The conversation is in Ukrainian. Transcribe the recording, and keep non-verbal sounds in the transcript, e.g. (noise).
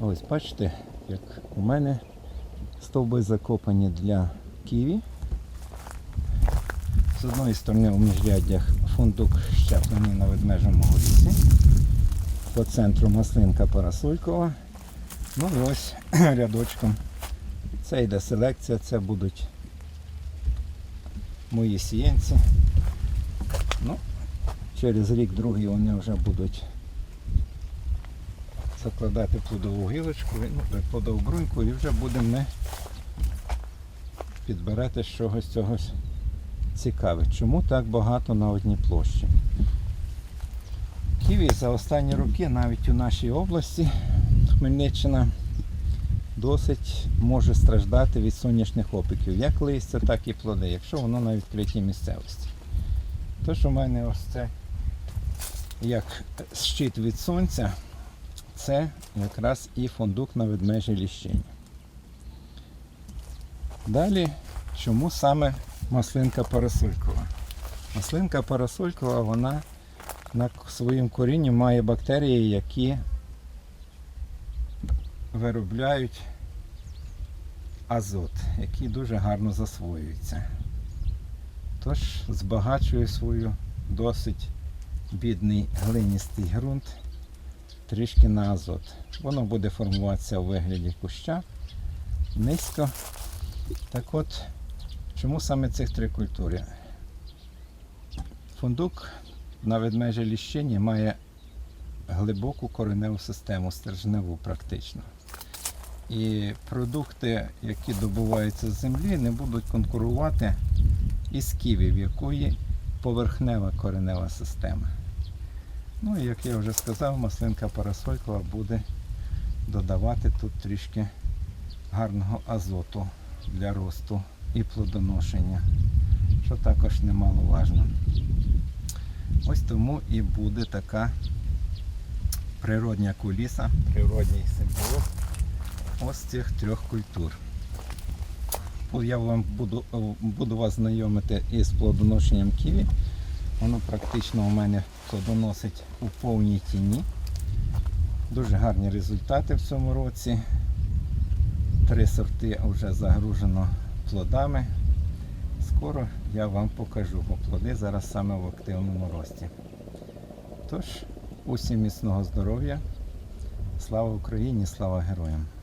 Ось бачите, як у мене стовби закопані для ківі. З одної сторони у міжряддях фундук щеплений на ведмежому горісі. По центру маслинка парасолькова. Ну і ось (clears throat) рядочком. Це йде селекція, це будуть мої сіянці. Ну, через рік-другий вони вже будуть закладати плодову гілочку, ну, плодову бруньку і вже будемо ми підбирати з чогось цього цікаве. Чому так багато на одній площі? Ківі за останні роки навіть у нашій області Хмельниччина досить може страждати від сонячних опіків, як листя, так і плоди, якщо воно на відкритій місцевості. Тож у мене ось це як щит від сонця, це якраз і фундук на ведмежій ліщині. Далі, чому саме маслинка парасолькова? Маслинка парасолькова, вона на своїм корінні має бактерії, які виробляють азот, який дуже гарно засвоюється. Тож збагачує свою досить бідний глиністий ґрунт трішки на азот. Воно буде формуватися у вигляді куща низько. Так от, чому саме цих три культури? Фундук на ведмежій ліщині має глибоку кореневу систему, стержневу практично. І продукти, які добуваються з землі, не будуть конкурувати із ківі, в якої поверхнева коренева система. Ну і як я вже сказав, маслинка парасолькова буде додавати тут трішки гарного азоту для росту і плодоношення, що також немаловажно. Ось тому і буде така природня куліса, природній символ ось цих трьох культур. Я вам буду, буду вас знайомити із плодоношенням ківі. Воно практично у мене плодоносить у повній тіні. Дуже гарні результати в цьому році. Три сорти вже загружено плодами. Скоро я вам покажу, бо плоди зараз саме в активному рості. Тож, усім міцного здоров'я. Слава Україні, слава героям!